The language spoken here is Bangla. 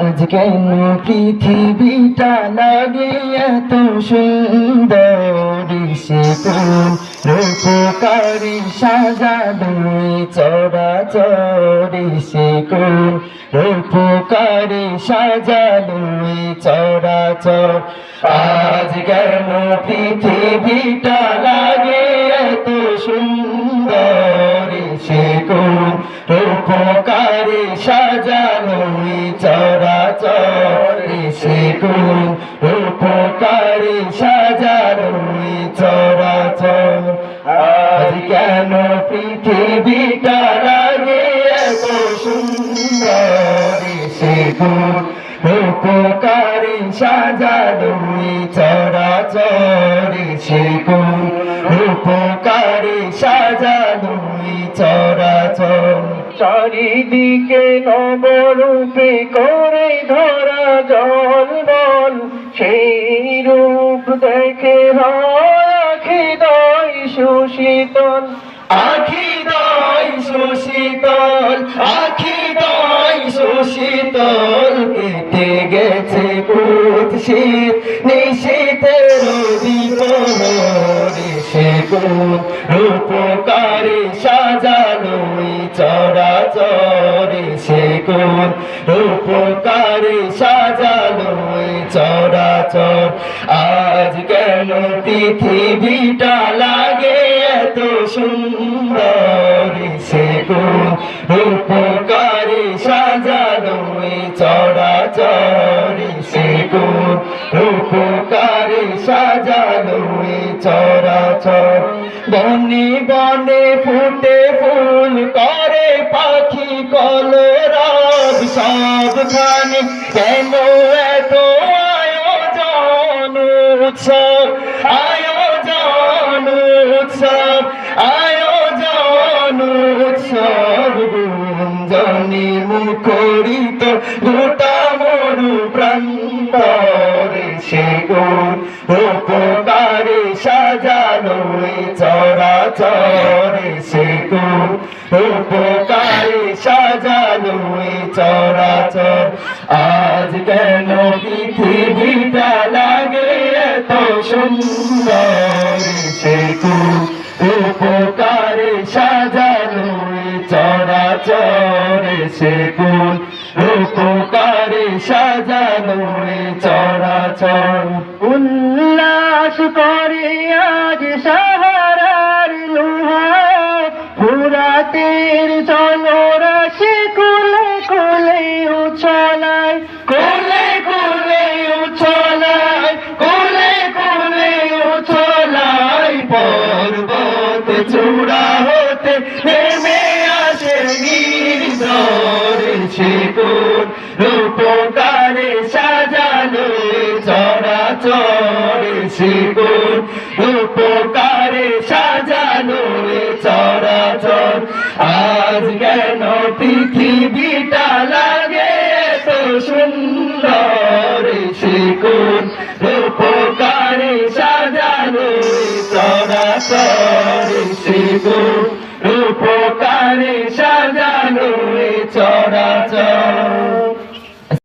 আজ কেন পৃথিবীটা লাগে এত সুন্দর সে কোন রূপকারী, সাজানো চড়া চড়ি সে কোন রূপকারী, সাজানো চড়া চড় আজ কেন পৃথিবীটা লাগে এত সুন্দর সে কোন রূপকারী, সাজানো, চরাচর। সে কোন রূপকারী সাজানো চরাচর আজ কেন পৃথিবীটা লাগে এত সুন্দর সে কোন রূপকারী সাজানো চরাচর সে কোন চারিদিকে নবরূপে করে ধরা জল বল, সেই রূপ দেখে রাখি দয় সুশীতল আখি দয় সুশীতল আখি দয় সুশীতল কেটে গেছে শীত, নিশীতের কোন রূপকারে রূপকারে সাজানো চড়া চর আজ কেন পৃথিবীটা লাগে এত সুন্দর? সে রূপকারে সাজানো চড়া চরে সে রূপকারে সাজানো চড়া চর বনে বনে ফুটে ফুল করে পাখি কলরব সবখানে কেন এত আয়োজন উৎসব? আয়োজন উৎসব আয়োজন উৎসব গুঞ্জনে মুখরিত গোটা মরু প্রান্তরে সে গুণ উপকারে সাজানো চরা চরে সে সাজানো চরা চর আজ কেন পৃথিবীটা লাগে এত সুন্দর? সে সাজানো চরা চরে সে গুণ উপকারে সাজানো চরা চর উল্লাস করে আজ সাহারার চূড়া হতে নেমে আসে নির্ঝর সেগুন রূপকারে সাজানো চরাচর সেগুন রূপকারে সাজানো চরাচর আজ কেন পৃথিবীটা লাগে তো সুন্দর সেগুন